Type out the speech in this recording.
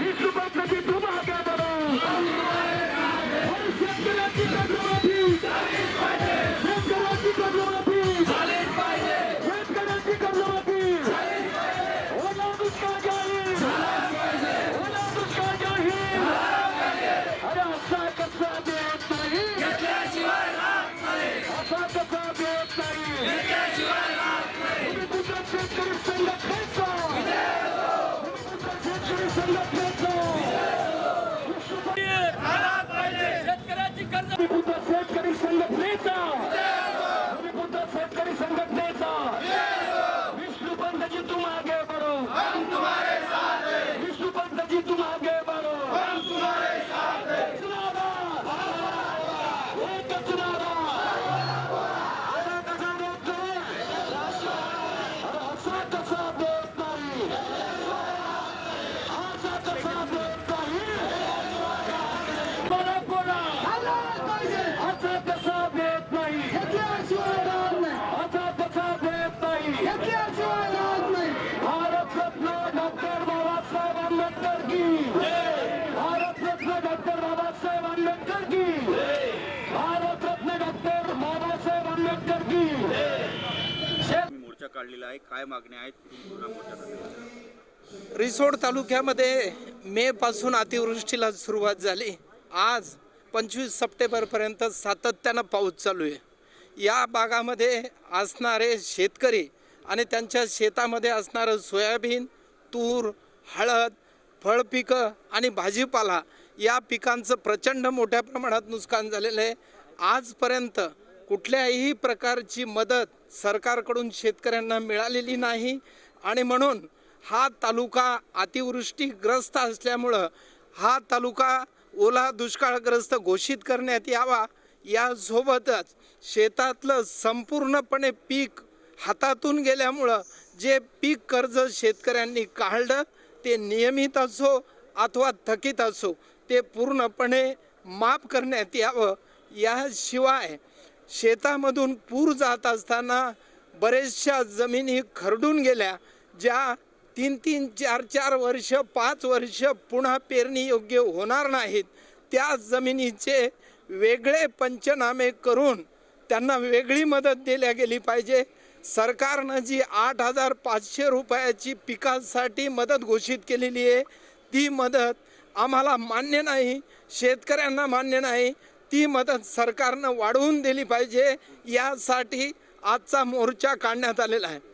విష్ణుపట్ల విప్లవ కేంద్రం look. काढलेला आहे. काय मागण्या आहेत तुम्ही पुन्हा मोर्चा काढलेला रिसोड तालुक्यामध्ये मे पासून अतिवृष्टीला सुरुवात झाली. आज पंचवीस सप्टेंबरपर्यंत सातत्यानं पाऊस चालू आहे. या भागामध्ये असणारे शेतकरी आणि त्यांच्या शेतामध्ये असणारं सोयाबीन तूर हळद फळपिकं आणि भाजीपाला या पिकांचं प्रचंड मोठ्या प्रमाणात नुकसान झालेलं आहे. आजपर्यंत कुठल्याही प्रकारची मदत सरकारकडून शेतकऱ्यांना मिळालेली नाही आणि म्हणून हा तालुका अतिवृष्टीग्रस्त असल्यामुळं हा तालुका ओला दुष्काळग्रस्त घोषित करण्यात यावा यासोबतच शेतातलं संपूर्णपणे पीक हातातून गेल्यामुळं जे पीक कर्ज शेतकऱ्यांनी काढलं ते नियमित असो अथवा थकीत असो ते पूर्णपणे माफ करण्यात यावं. याशिवाय शेतामधून पूर जात असताना बरेचशा जमिनी खरडून गेल्या ज्या तीन तीन चार चार वर्ष पाच वर्ष पुन्हा पेरणी योग्य होणार नाहीत. त्या जमिनीचे वेगळे पंचनामे करून त्यांना वेगळी मदत दिल्या गेली पाहिजे. सरकारनं जी आठ हजार पाचशे रुपयाची पिकासाठी मदत घोषित केलेली आहे ती मदत आम्हाला मान्य नाही शेतकऱ्यांना मान्य नाही. ती मदत सरकारनं वाढवून दिली पाहिजे. यासाठी आजचा मोर्चा काढण्यात आलेला आहे.